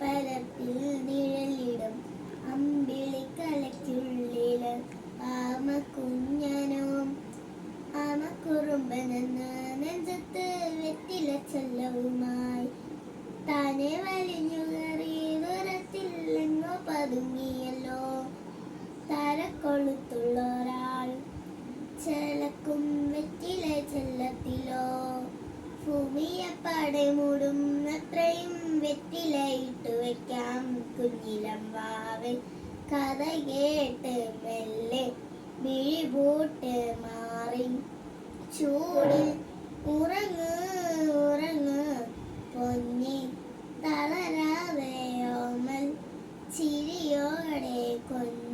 പരപ്പിൽ നിഴലിടും. അമ്പിളിക്കലയ്ക്കുള്ളിൽ ആമ കുഞ്ഞനോ ആമ കുറുമ്പനെന്ന് നെഞ്ചത്ത് വെറ്റില ചെല്ലവുമായി. താനെ വലിഞ്ഞു കയറി ദൂരത്തില്ലെങ്ങോ പതുങ്ങിയല്ലോ. തരക്കൊളുത്തുള്ള ഒരാൾ ചെലക്കും വെറ്റില ചെല്ലത്തിലോ. ഭൂമിയപ്പാടെ മൂടും അത്രയും വെറ്റില ഇട്ടു വെക്കാം. കുഞ്ഞിലം വാവൽ കഥ കേട്ട് മെല്ലെ വിഴിപൂട്ട് മാറി. ചൂടിൽ ഉറങ്ങ് ഉറങ്ങ് പൊന്നി തളരാതെയോമൽ ചിരിയോടെ കൊഞ്ചി